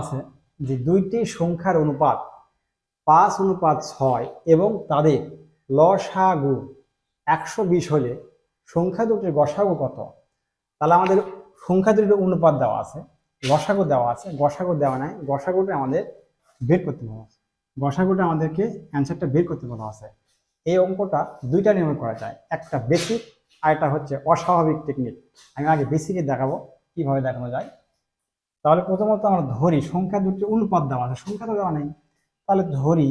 আছে যে দুইটি সংখ্যার অনুপাত পাঁচ অনুপাত ছয় এবং তাদের লসাগু একশো বিশ হলে সংখ্যা দুটির গসাগু কত? তাহলে আমাদের সংখ্যা দুটির অনুপাত দেওয়া আছে, গসাগু দেওয়া আছে, গসাগু দেওয়া নাই, গসাগুটা আমাদের বের করতে বলা আছে। গসাগুটা আমাদেরকে অ্যান্সারটা বের করতে বলা আছে। এই অঙ্কটা দুইটা নিয়মে করা যায়, একটা বেসিক আর হচ্ছে অস্বাভাবিক টেকনিক আমি আগে বেসিকে দেখাবো, কীভাবে দেখানো যায়। তাহলে প্রথমত আমরা ধরি, সংখ্যা দুটি অনুপাত দেওয়া আছে, সংখ্যা তো দেওয়া নেই। তাহলে ধরি,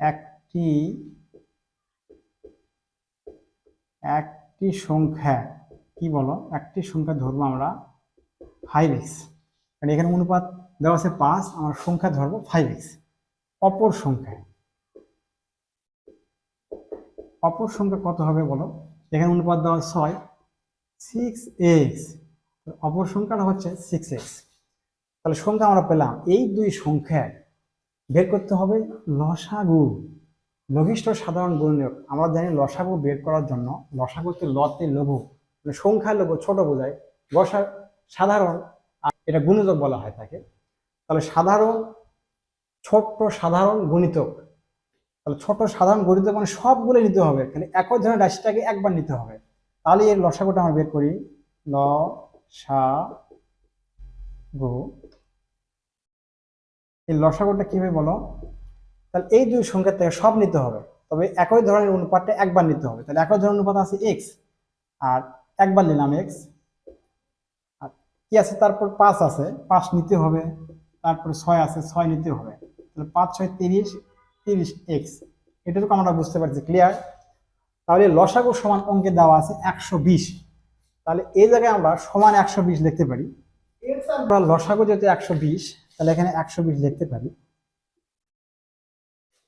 একটি একটি সংখ্যা, কি বলো? একটি সংখ্যা ধরবো আমরা ফাইভ এক্স কারণ এখানে অনুপাত দেওয়া আছে পাঁচ, আমার সংখ্যা ধরবো ফাইভ এক্স অপর সংখ্যা অপর সংখ্যা কত হবে বলো? এখানে অনুপাত দেওয়া ছয়। সিক্স এক্স অপর সংখ্যাটা হচ্ছে সিক্স এক্স তাহলে সংখ্যা আমরা পেলাম, এই দুই সংখ্যা বের করতে হবে লসাগু। লঘিষ্ঠ সাধারণ গুণনীয়ক আমরা জানি লসাগু বের করার জন্য লসাগুতে লতে লঘু। মানে সংখ্যা লঘু, ছোট বোঝায়। লসা সাধারণ এটা গুণিতক বলা হয় তাকে। তাহলে সাধারণ, ছোট্ট সাধারণ গণিতক। তাহলে ছোট সাধারণ গণিতক মানে সবগুলো নিতে হবে। খালি একই ধরনের রাশিটাকে একবার নিতে হবে। তাহলে এর লসাগুটা আমরা বের করি। ল, সা, গু। এই লসাগুটা কি হবে বলো? তাহলে এই দুই সংখ্যা থেকে সব নিতে হবে। তবে একই ধরনের অনুপাতটা একবার নিতে হবে। তাহলে একই ধরনের অনুপাত আছে এক্স আর একবার নিলাম এক্স আর কি আছে? তারপর পাঁচ আছে। পাঁচ নিতে হবে। তারপর ছয় আছে। ছয় নিতে হবে। তাহলে পাঁচ, ছয়, তিরিশ তিরিশ এক্স এটুকু আমরা বুঝতে পারছি ক্লিয়ার তাহলে লসাগু সমান অঙ্কে দেওয়া আছে একশো বিশ। তাহলে এই জায়গায় আমরা সমান একশো বিশ লিখতে পারি। আমরা লসাগু যেহেতু একশো বিশ, তাহলে এখানে একশো বিশ লিখতে পারি।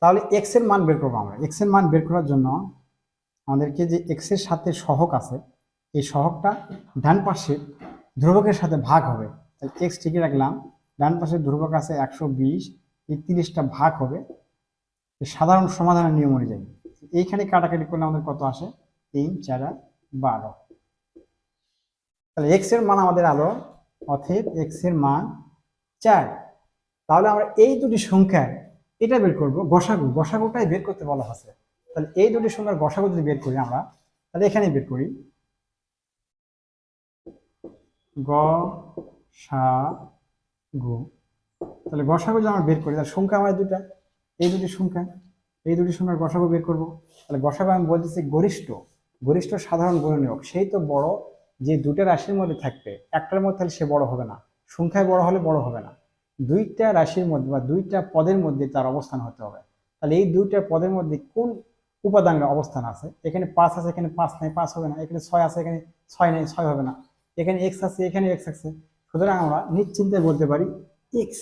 তাহলে এক্সের মান বের করব আমরা। এক্সের মান বের করার জন্য আমাদেরকে যে এক্সের সাথে সহক আছে, এই সহকটা ডান পাশে ধ্রুবকের সাথে ভাগ হবে। তাহলে এক্স ঠিকই রাখলাম। ডান পাশে ধ্রুবক আছে একশো বিশ, এই তিরিশটা ভাগ হবে। সাধারণ সমাধানের নিয়ম অনুযায়ী। এইখানে কাটাকাটি করলে আমাদের কত আসে? তিন, চার, বারো। তাহলে এক্সের মান আমাদের আলো অথেব এক্সের মান চার। তাহলে আমরা এই দুটি সংখ্যার এটা বের করব, গসাগু। গসাগুটাই বের করতে বলা আছে তাহলে এই দুটি সংখ্যার গসাগু যদি বের করি আমরা, তাহলে এখানে বের করি। গ সা গু তাহলে গসাগু যদি আমরা বের করি, তাহলে সংখ্যা আমাদের দুটা এই দুটি সংখ্যা এই দুটি সংখ্যার গসাগু বের করব। তাহলে গসাগু আমি বলতেছি গরিষ্ঠ গরিষ্ঠ সাধারণ গুণনীয়ক সেই তো বড় যে দুটা রাশির মধ্যে থাকবে, একটার মধ্যে তাহলে সে বড় হবে না। সংখ্যায় বড় হলে বড় হবে না। দুইটা রাশির মধ্যে বা দুইটা পদের মধ্যে তার অবস্থান হতে হবে। তাহলে এই দুইটা পদের মধ্যে কোন উপাদানের অবস্থান আছে? এখানে পাঁচ আছে, এখানে পাঁচ নাই, পাঁচ হবে না। এখানে ছয় আছে, এখানে ছয় নেই, ছয় হবে না। এখানে এক্স আছে, এখানে এক্স আছে। সুতরাং আমরা নিশ্চিন্তে বলতে পারি এক্স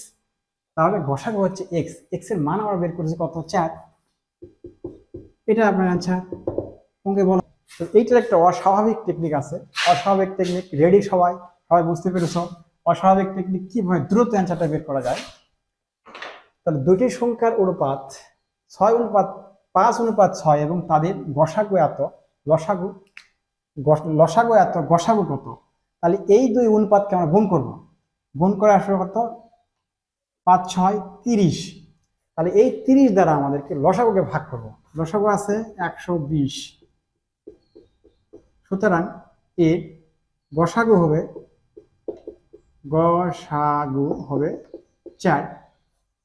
তাহলে ঘষাগো হচ্ছে এক্স এক্সের মান আমরা বের করেছি কত? চার। এটা আপনার আচ্ছা অঙ্কে বলো। তো এইটার একটা অস্বাভাবিক টেকনিক আছে। অস্বাভাবিক টেকনিক রেডি সবাই সবাই বুঝতে পেরেছ। অস্বাভাবিক টেকনিক কীভাবে দ্রুত অ্যান্সারটা বের করা যায়। তাহলে দুটি সংখ্যার অনুপাত ছয় অনুপাত, পাঁচ অনুপাত ছয় এবং তাদের গসাগু এত, লসাগু লসাগু এত, গসাগু কত? তাহলে এই দুই অনুপাতকে আমরা গুণ করব। গুণ করে আসলে কত পাঁচ, ছয়, তিরিশ। তাহলে এই তিরিশ দ্বারা আমাদেরকে লসাগুকে ভাগ করব। লসাগু আছে একশো বিশ। সুতরাং এ গসাগু হবে গসাগু হবে চার।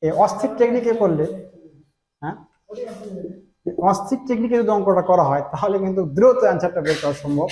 এই অস্থির টেকনিকে করলে হ্যাঁ? অস্থির টেকনিকে যদি অঙ্কটা করা হয়, তাহলে কিন্তু দ্রুত অ্যান্সারটা বের করা সম্ভব।